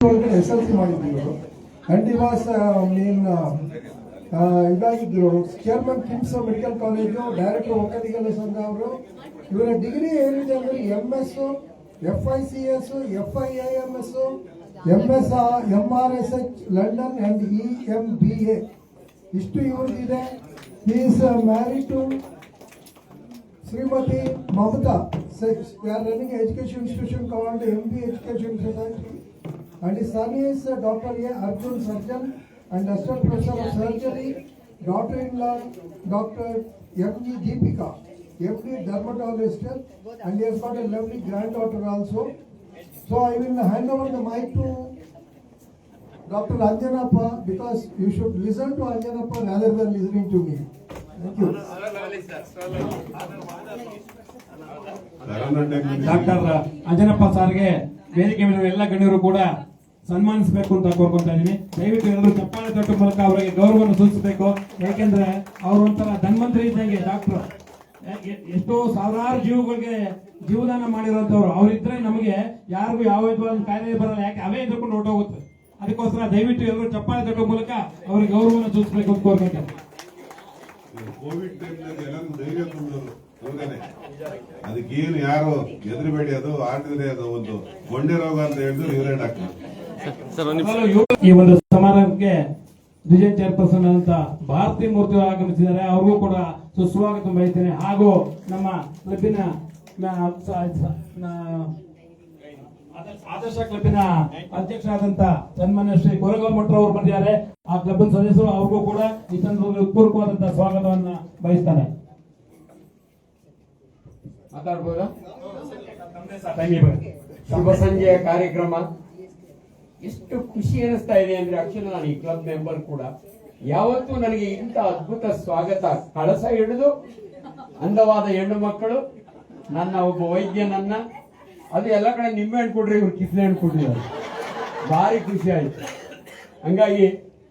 S L C ಮಾಡಿದ್ರು. And main ಇದಾಗಿದ್ರು. Chairman KIMS medical college director ಒಕ್ಕಲಿಗರ ಸಂಘ ಅವರು. ಇವರ ಡಿಗ್ರಿ ಏನಿದೆ ಅಂದ್ರೆ M S F I C S F I I M S M S M R S H London and E M B A ಇಷ್ಟು ಇವ್ರದ್ದಿದೆ is married to Shrimati Mamata. Sir they running running institution education institution education MB Education Society. And his son is uh, Dr. A. Arjun Sarjan and Assistant Professor of Surgery, daughter-in-law Dr. M. E. Deepika, MD Dermatologist, and he has got a lovely granddaughter also. So I will hand over the mic to Dr. Anjanappa because you should listen to Anjanappa rather than listening to me. Thank you. Doctor Anjanappa ಸಾರ್ಗೆ ವೇದಿಕೆ ಮೇಲೆ ಎಲ್ಲ ಗಣ್ಯರು ಕೂಡ ಸನ್ಮಾನಿಸಬೇಕು ಅಂತ ಕೋರ್ಕೊಂತ ಇದೀನಿ ದಯವಿಟ್ಟು ಎಲ್ಲರೂ ಚಪ್ಪಾಳೆ ತಟ್ಟು ಮೂಲಕ ಅವರಿಗೆ ಗೌರವವನ್ನು ಸೂಚಿಸಬೇಕು. ಯಾಕೆಂದ್ರೆ ಅವರು ಒಂಥರ ಧನ್ವಂತರಿ ಇದ್ದಂಗೆ ಡಾಕ್ಟರ್. ಎಷ್ಟೋ ಸಾವಿರಾರು ಜೀವಗಳಿಗೆ ಜೀವದಾನ ಮಾಡಿರೋಂಥವ್ರು ಅವರಿದ್ರೆ ನಮಗೆ ಯಾರಿಗೂ ಯಾವ ವಿಧವಾದ ಕಾಯಿಲೆ ಬರಲ್ಲ. ಯಾಕೆ? ಅವೇ ಎದ್ಕೊಂಡು ಹೊರಟೋಗುತ್ತೆ. ಅದಕ್ಕೋಸ್ಕರ ದಯವಿಟ್ಟು ಎಲ್ಲರೂ ಚಪ್ಪಾಳೆ ತಟ್ಟೋ ಮೂಲಕ ಅವರಿಗೆ ಗೌರವವನ್ನು ಸೂಚಿಸಬೇಕು ಅಂತ ಕೋರ್ಕೊಂತಾರೆ ಕೋವಿಡ್ ಅದಕ್ಕೇನು ಯಾರು ಎದುರುಬೇಡಿ ಅದು ಆಟದ ಅದು ಒಂದು ಮೊಂಡೆ ರೋಗ ಅಂತ ಹೇಳಿದ್ರು ಇವರೇ ಡಾಕ್ಟರ್. ಈ ಒಂದು ಸಮಾರಂಭಕ್ಕೆ ವಿಜಯ್ ಚೇರ್ಪರ್ಸನ್ ಅಂತ ಭಾರತಿ ಮೂರ್ತಿ ಆಗಮಿಸಿದ್ದಾರೆ. ಅವ್ರಿಗೂ ಕೂಡ ಸುಸ್ವಾಗತ ಬಯಸ್ತೇನೆ. ಹಾಗೂ ನಮ್ಮ ಕ್ಲಬ್ಬಿನ ಆದರ್ಶ- ಕ್ಲಬ್ಬಿನ ಅಧ್ಯಕ್ಷರಾದಂತ ಸನ್ಮಾನ್ಯ ಶ್ರೀ ಕೊರಗಮಠರು ಅವರು ಬಂದಿದ್ದಾರೆ. ಆ ಕ್ಲಬ್ನ ಸದಸ್ಯರು ಅವ್ರಿಗೂ ಕೂಡ ಈ ಸಂದರ್ಭದಲ್ಲಿ ಪೂರ್ವಕವಾದಂತಹ ಸ್ವಾಗತವನ್ನ ಬಯಸ್ತಾರೆ. ಶುಭ ಸಂಜೆಯ ಕಾರ್ಯಕ್ರಮ. ಎಷ್ಟು ಖುಷಿ ಅನಿಸ್ತಾ ಇದೆ ಅಂದ್ರೆ ಆಕ್ಚುಲಿ ನಾನು ಈ ಕ್ಲಬ್ ಮೆಂಬರ್ ಕೂಡ ಯಾವತ್ತೂ ನನಗೆ ಇಂಥ ಅದ್ಭುತ ಸ್ವಾಗತ ಕಳಸ ಹಿಡಿದು ಅಂದವಾದ ಹೆಣ್ಣು ಮಕ್ಕಳು, ನನ್ನ ಒಬ್ಬ ವೈದ್ಯನನ್ನ ಅದು ಎಲ್ಲ ಕಡೆ ನಿಂಬೆ ಹಣ್ಣು ಕೊಡ್ರಿ, ಇವ್ರು ಕಿಸ್ಲೆ ಹಣ್ಣು ಕೊಟ್ಟಿದ್ದಾರೆ ಭಾರಿ ಖುಷಿ ಆಯ್ತು. ಹಂಗಾಗಿ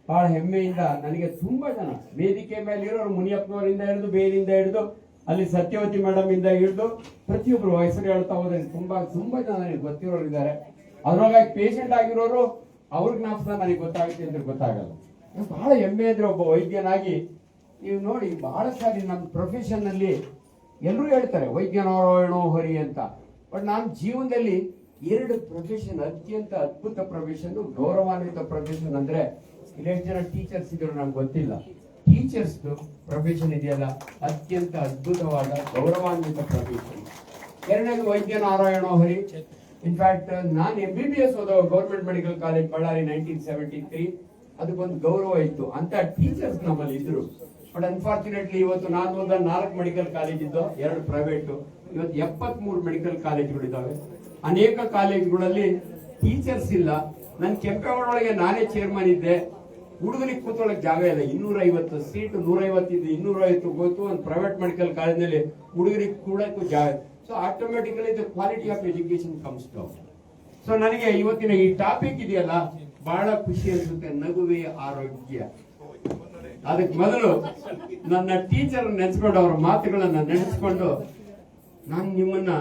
ಬಹಳ ಹೆಮ್ಮೆಯಿಂದ ನನಗೆ ತುಂಬಾ ಜನ ವೇದಿಕೆ ಮೇಲೆ ಇರೋರು, ಮುನಿಯಪ್ಪನವರಿಂದ ಹಿಡಿದು, ಬೇರಿಂದ ಹಿಡಿದು, ಅಲ್ಲಿ ಸತ್ಯವತಿ ಮೇಡಮ್ ಇಂದ ಹಿಡಿದು ಪ್ರತಿಯೊಬ್ಬರು ಹೆಸರು ಹೇಳ್ತಾ ಹೋದ್ರೆ ತುಂಬಾ ತುಂಬಾ ಜನ ನನಗೆ ಗೊತ್ತಿರೋರು ಇದ್ದಾರೆ ಅದ್ರೊಳಗಾಗಿ ಪೇಷಂಟ್ ಆಗಿರೋರು ಅವ್ರಿಗೆ ನಾಪ್ಸ ನನಗೆ ಗೊತ್ತಾಗುತ್ತೆ ಅಂದ್ರೆ ಗೊತ್ತಾಗಲ್ಲ. ಬಹಳ ಹೆಮ್ಮೆ ಇದ್ರೆ ಒಬ್ಬ ವೈದ್ಯನಾಗಿ. ನೀವು ನೋಡಿ ಬಹಳ ಸಾರಿ ನಮ್ಮ ಪ್ರೊಫೆಷನ್ ಅಲ್ಲಿ ಎಲ್ಲರೂ ಹೇಳ್ತಾರೆ ವೈದ್ಯನಾರಾಯಣೋ ಹರಿ ಅಂತ. ಬಟ್ ನಾನು ಜೀವನದಲ್ಲಿ ಎರಡು ಪ್ರೊಫೆಷನ್ ಅತ್ಯಂತ ಅದ್ಭುತ ಪ್ರೊಫೆಷನ್ ಗೌರವಾನ್ವಿತ ಪ್ರೊಫೆಷನ್ ಅಂದ್ರೆ ಇಲ್ಲೆಷ್ಟು ಜನ ಟೀಚರ್ಸ್ ಇದ್ರು ನಂಗೆ ಗೊತ್ತಿಲ್ಲ. ಟೀಚರ್ಸ್ ಪ್ರೊಫೆಷನ್ ಇದೆಯಲ್ಲ, ಅತ್ಯಂತ ಅದ್ಭುತವಾದ, ಗೌರವಾನ್ವಿತ ಪ್ರೊಫೆಷನ್ ಎರಡನೇದು ವೈದ್ಯ ನಾರಾಯಣ ಹರಿ. ಇನ್ಫ್ಯಾಕ್ಟ್ ನಾನು ಎಂ ಬಿ ಬಿ ಎಸ್ ಓದೋ government medical college Ballari nineteen seventy three ಅದಕ್ಕೊಂದು ಗೌರವ ಇತ್ತು. ಅಂತ ಟೀಚರ್ಸ್ ನಮ್ಮಲ್ಲಿ ಇದ್ರು. ಬಟ್ ಅನ್ಫಾರ್ಚುನೇಟ್ಲಿ ಇವತ್ತು ನಾನು ಓದ ನಾಲ್ಕು ಮೆಡಿಕಲ್ ಕಾಲೇಜ್ ಇದ್ದು, ಎರಡು ಪ್ರೈವೇಟ್ ಇವತ್ತು ಎಪ್ಪತ್ ಮೂರು ಮೆಡಿಕಲ್ ಕಾಲೇಜ್ಗಳಿದ್ದಾವೆ ಅನೇಕ ಕಾಲೇಜ್ಗಳಲ್ಲಿ ಟೀಚರ್ಸ್ ಇಲ್ಲ. ನನ್ನ ಕೆಂಪೇಗೌಡೊಳಗೆ ನಾನೇ ಚೇರ್ಮನ್ ಇದ್ದೆ. ಹುಡುಗನಿಗೆ ಕೂತ್ಕೊಳ್ಳೋಕೆ ಜಾಗ ಇಲ್ಲ. ಇನ್ನೂರ ಐವತ್ತು ಸೀಟ್ ನೂರ ಐವತ್ತಿದ್ದು ಇನ್ನೂರ ಐವತ್ತು ಹೋಯ್ತು ಒಂದು ಪ್ರೈವೇಟ್ ಮೆಡಿಕಲ್ ಕಾಲೇಜ್ನಲ್ಲಿ ಹುಡುಗರಿಗೆ ಕೂಡಕ್ಕೂ ಜಾಗ so automatically the quality of education comes down so ನನಗೆ ಇವತ್ತಿನ ಈ ಟಾಪಿಕ್ ಇದೆಯಲ್ಲ, ಬಹಳ ಖುಷಿ ಅನ್ಸುತ್ತೆ, ನಗುವೆ ಆರೋಗ್ಯ. ಅದಕ್ಕೆ ಮೊದಲು ನನ್ನ ಟೀಚರ್ ನೆನೆಸ್ಕೊಂಡು ಅವರ ಮಾತುಗಳನ್ನ ನೆನೆಸ್ಕೊಂಡು, ನಾನು ನಿಮ್ಮನ್ನ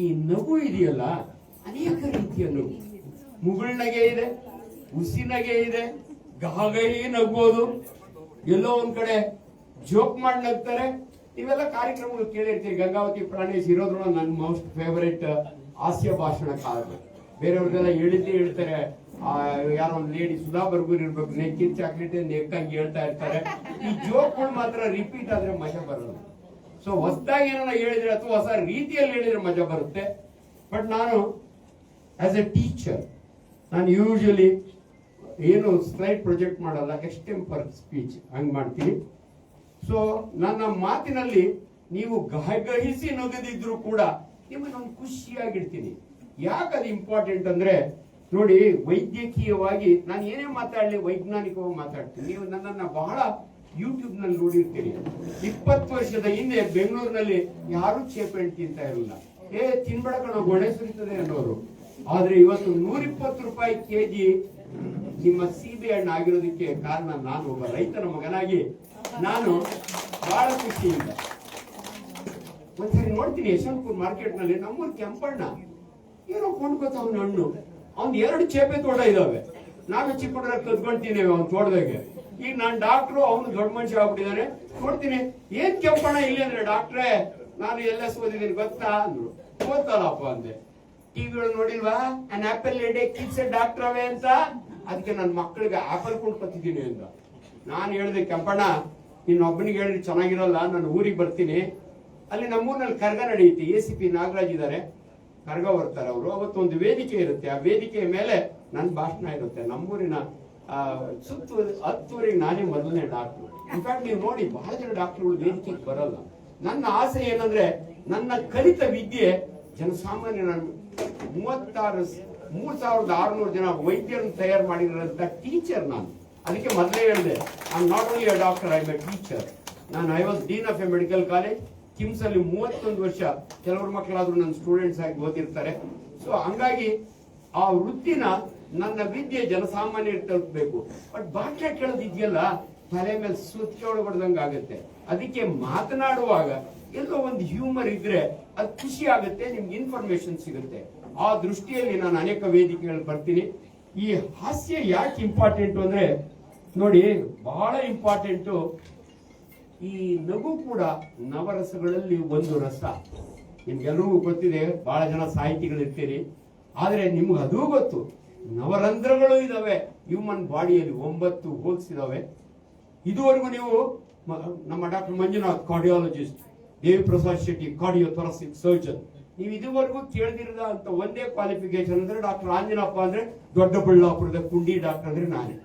ಈ ನಗು ಇದೆಯಲ್ಲ, ಅನೇಕ ರೀತಿಯ ನಗು. ಮುಗುಳ್ನಗೆ ಇದೆ, ಉಸಿನಗೆ ಇದೆ ಗಾಗೈ ನಗ್ಬೋದು. ಎಲ್ಲೋ ಒಂದ್ ಕಡೆ ಜೋಕ್ ಮಾಡಿ ನಗ್ತಾರೆ ಇವೆಲ್ಲ ಕಾರ್ಯಕ್ರಮಗಳು ಕೇಳಿರ್ತೀವಿ ಗಂಗಾವತಿ ಪ್ರಾಣೇಶ್ ಇರೋದ್ರೂ ನನ್ನ ಮೋಸ್ಟ್ ಫೇವರೇಟ್ ಹಾಸ್ಯ ಭಾಷಣ ಕಾಲ ಬೇರೆಯವ್ರಿಗೆಲ್ಲ ಹೇಳಿದ್ದೇ ಹೇಳ್ತಾರೆ. ಯಾರೋ ಒಂದು ಲೇಡಿ ಸುಧಾ ಬರ್ಗೂರ್ ಇರ್ಬೇಕು ನೆಕ್ಕಿನ ಚಾಕ್ಲೇಟ್ ನೆಕ್ಕಂಗೆ ಹೇಳ್ತಾ ಇರ್ತಾರೆ. ಈ ಜೋಕ್ಗಳು ಮಾತ್ರ ರಿಪೀಟ್ ಆದ್ರೆ ಮಜಾ ಬರಲ್ಲ. ಸೊ ಹೊಸದಾಗಿ ಏನಾರ ಹೇಳಿದ್ರೆ ಅಥವಾ ಹೊಸ ರೀತಿಯಲ್ಲಿ ಹೇಳಿದ್ರೆ ಮಜಾ ಬರುತ್ತೆ. ಬಟ್ ನಾನು ಆಸ್ ಎ ಟೀಚರ್ ನಾನು ಯೂಶಲಿ ಏನು ಸ್ಲೈಡ್ ಪ್ರೊಜೆಕ್ಟ್ ಮಾಡಲ್ಲ ಎಕ್ಸ್ಟೆಂಪರ್ ಸ್ಪೀಚ್ ಹಂಗೆ ಮಾಡ್ತೀನಿ. ಸೊ ನನ್ನ ಮಾತಿನಲ್ಲಿ ನೀವು ಗಹಗಹಿಸಿ ನಗದಿದ್ರು ಕೂಡ ನಿಮ್ಮ ನಾನು ಖುಷಿಯಾಗಿಡ್ತೀನಿ ಯಾಕೆ ಅದು ಇಂಪಾರ್ಟೆಂಟ್ ಅಂದ್ರೆ, ನೋಡಿ, ವೈದ್ಯಕೀಯವಾಗಿ ನಾನು ಏನೇ ಮಾತಾಡಲಿ, ವೈಜ್ಞಾನಿಕವಾಗಿ ಮಾತಾಡ್ತೀನಿ. ನೀವು ನನ್ನನ್ನು ಬಹಳ ಯೂಟ್ಯೂಬ್ನಲ್ಲಿ ನೋಡಿರ್ತೀರಿ. ಇಪ್ಪತ್ತು ವರ್ಷದ ಹಿಂದೆ ಬೆಂಗಳೂರಿನಲ್ಲಿ ಯಾರು ಚೇಪೆಂಟ್ ತಿಂತ ಇರಲಿಲ್ಲ. ಏ, ತಿನ್ಬೇಡ ಕಣೋ ಗೊಡೆ ಸುರಿತದೆ ಅನ್ನೋರು. ಆದ್ರೆ ಇವತ್ತು ನೂರಿಪ್ಪತ್ತು ರೂಪಾಯಿ ಕೆಜಿ ನಿಮ್ಮ ಸೀಬೆ ಹಣ್ಣು ಆಗಿರೋದಕ್ಕೆ ಕಾರಣ ನಾನು ಒಬ್ಬ ರೈತನ ಮಗನಾಗಿ ನಾನು ಬಹಳ ಖುಷಿಯಿಂದ. ಒಂದ್ಸರಿ ನೋಡ್ತೀನಿ ಯಶವಂತಪುರ ಮಾರ್ಕೆಟ್ನಲ್ಲಿ ನಮ್ಮೂರ್ ಕೆಂಪಣ್ಣ. ಏನೋ ಕೊಂಡ್ಕೋತಾವ್ ಹಣ್ಣು. ಅವ್ನ್ ಎರಡು ಚೇಪೆ ತೋಟ ಇದಾವೆ. ನಾನು ಚಿಕ್ಕ ಹುಡುಗರ ಅವ್ನ ಅವ್ನು ತೋಟದಾಗೆ. ಈಗ ನಾನು ಡಾಕ್ಟ್ರು, ಅವನು ದೊಡ್ಡ ಮನುಷ್ಯ ಆಗ್ಬಿಟ್ಟಿದ್ದಾರೆ ನೋಡ್ತೀನಿ, ಏನ್ ಕೆಂಪಣ್ಣ ಇಲ್ಲಿ ಅಂದ್ರೆ ಡಾಕ್ಟ್ರೇ? ನಾನು ಎಲ್ಲ ಓದಿದ್ದೀನಿ ಗೊತ್ತಾ? ಅಂದ್ರು. ಗೊತ್ತಲ್ಲಪ್ಪ ಅಂದೆ. ಟಿವಿಗಳು ನೋಡಿಲ್ವಾ? An apple a day keeps doctor away ಅಂತ. ಅದಕ್ಕೆ ನನ್ನ ಮಕ್ಕಳಿಗೆ ಆಪಲ್ ಕೊಂಡ್ಕೊತಿದ್ದೀನಿ ಅಂತ ನಾನು ಹೇಳಿದೆ, ಕೆಂಪಣ್ಣ ಒಬ್ಬನಿಗೆ ಹೇಳಿ ಚೆನ್ನಾಗಿರಲ್ಲ, ನಾನು ಊರಿಗೆ ಬರ್ತೀನಿ. ಅಲ್ಲಿ ನಮ್ಮೂರಿನಲ್ಲಿ ಕರ್ಗ ನಡೆಯುತ್ತೆ. ಎ ಸಿ ಪಿ ನಾಗರಾಜ್ ಇದ್ದಾರೆ. ಕರ್ಗ ಬರ್ತಾರೆ ಅವರು. ಅವತ್ತೊಂದು ವೇದಿಕೆ ಇರುತ್ತೆ. ಆ ವೇದಿಕೆಯ ಮೇಲೆ ನನ್ನ ಭಾಷಣ ಇರುತ್ತೆ. ನಮ್ಮೂರಿನ ಸುತ್ತ, ಹತ್ತೂರಿಗೆ ನಾನೇ ಮೊದಲನೇ ಡಾಕ್ಟರ್ ಇನ್ಫ್ಯಾಕ್ಟ್ ನೀವು ನೋಡಿ, ಬಹಳ ಜನ ಡಾಕ್ಟರ್ಗಳು ವೇದಿಕೆಗೆ ಬರಲ್ಲ. ನನ್ನ ಆಸೆ ಏನಂದ್ರೆ, ನನ್ನ ಕಲಿತ ವಿದ್ಯೆ ಜನಸಾಮಾನ್ಯ ಮೂವತ್ತಾರು ಮೂರ್ ಸಾವಿರದ ಆರುನೂರು ಜನ ವೈದ್ಯರನ್ನು ತಯಾರು ಮಾಡಿರೋಂಥ ಟೀಚರ್ ನಾನು. ಅದಕ್ಕೆ ಮೊದಲೇ ಹೇಳಿದೆ I not only a doctor I a teacher ನಾನು I was dean of a medical college KIMS ಅಲ್ಲಿ ಮೂವತ್ತೊಂದು ವರ್ಷ ಕೆಲವರು ಮಕ್ಕಳಾದರೂ ನನ್ನ ಸ್ಟೂಡೆಂಟ್ಸ್ ಆಗಿ ಓದಿರ್ತಾರೆ. ಸೊ ಹಂಗಾಗಿ ಆ ವೃತ್ತಿನ ನನ್ನ ವಿದ್ಯೆ ಜನಸಾಮಾನ್ಯರಿಗೆ ತಲುಪಬೇಕು. ಬಟ್ ಭಾಷೆ ಕೇಳೋದಿದೆಯಲ್ಲ, ತಲೆ ಮೇಲೆ ಸುತ್ತೋಳು ಹೊಡೆದಂಗೆ ಆಗುತ್ತೆ. ಅದಕ್ಕೆ ಮಾತನಾಡುವಾಗ ಎಲ್ಲೋ ಒಂದು ಹ್ಯೂಮರ್ ಇದ್ರೆ ಅದು ಖುಷಿ ಆಗುತ್ತೆ, ನಿಮ್ಗೆ ಇನ್ಫಾರ್ಮೇಶನ್ ಸಿಗುತ್ತೆ. ಆ ದೃಷ್ಟಿಯಲ್ಲಿ ನಾನು ಅನೇಕ ವೇದಿಕೆಗಳು ಬರ್ತೀನಿ. ಈ ಹಾಸ್ಯ ಯಾಕೆ ಇಂಪಾರ್ಟೆಂಟ್ ಅಂದ್ರೆ ನೋಡಿ, ಬಹಳ ಇಂಪಾರ್ಟೆಂಟು ಈ ನಗು ಕೂಡ ನವರಸಗಳಲ್ಲಿ ಒಂದು ರಸ. ನಿಮ್ಗೆಲ್ಲರಿಗೂ ಗೊತ್ತಿದೆ, ಬಹಳ ಜನ ಸಾಹಿತಿಗಳಿರ್ತೀರಿ. ಆದರೆ ನಿಮ್ಗೆ ಅದೂ ಗೊತ್ತು, ನವರಂಧ್ರಗಳು ಇದಾವೆ. ಹ್ಯೂಮನ್ ಬಾಡಿಯಲ್ಲಿ ಒಂಬತ್ತು ಹೋಲ್ಸ್ ಇದಾವೆ. ಇದುವರೆಗೂ ನೀವು ನಮ್ಮ doctor Manjunath cardiologist Devi Prasad Shetty cardio thoracic surgeon ನೀವು ಇದುವರೆಗೂ ಕೇಳದಿರದ ಅಂತ ಒಂದೇ ಕ್ವಾಲಿಫಿಕೇಶನ್ ಅಂದ್ರೆ ಡಾಕ್ಟರ್ ಆಂಜನಪ್ಪ ಅಂದ್ರೆ ದೊಡ್ಡಬಳ್ಳಾಪುರದ ಕುಂಡಿ ಡಾಕ್ಟರ್ ಅಂದ್ರೆ ನಾನೇ.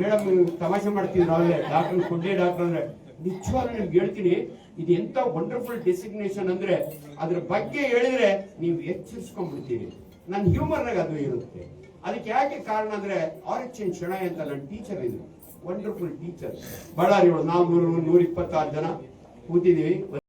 ಮೇಡಮ್ ತಮಾಷೆ ಮಾಡ್ತೀವಿ ನಾವೇ. ಡಾಕ್ಟರ್ ಕೊಡ್ಲಿ ಡಾಕ್ಟರ್ ಅಂದ್ರೆ. ನಿಜವಾಗ್ಲೂ ನಿಮ್ಗೆ ಹೇಳ್ತೀನಿ, ಇದು ಎಂತ ವಂಡರ್ಫುಲ್ ಡೆಸಿಗ್ನೇಷನ್ ಅಂದ್ರೆ, ಅದ್ರ ಬಗ್ಗೆ ಹೇಳಿದ್ರೆ ನೀವು ಎಚ್ಚರಿಸ್ಕೊಂಡ್ಬಿಡ್ತೀರಿ. ನನ್ನ ಹ್ಯೂಮರ್ನಾಗ ಅದು ಇರುತ್ತೆ. ಅದಕ್ಕೆ ಯಾಕೆ ಕಾರಣ ಅಂದ್ರೆ ಆರಿಚ್ ಶೆಣ ಅಂತ ನನ್ನ ಟೀಚರ್ ಇದ್ರು. ವಂಡರ್ಫುಲ್ ಟೀಚರ್ ಬಳ್ಳಾರಿ ನಾವು ನೂರು ನೂರ ಇಪ್ಪತ್ತಾರು ಜನ ಕೂತಿದೀವಿ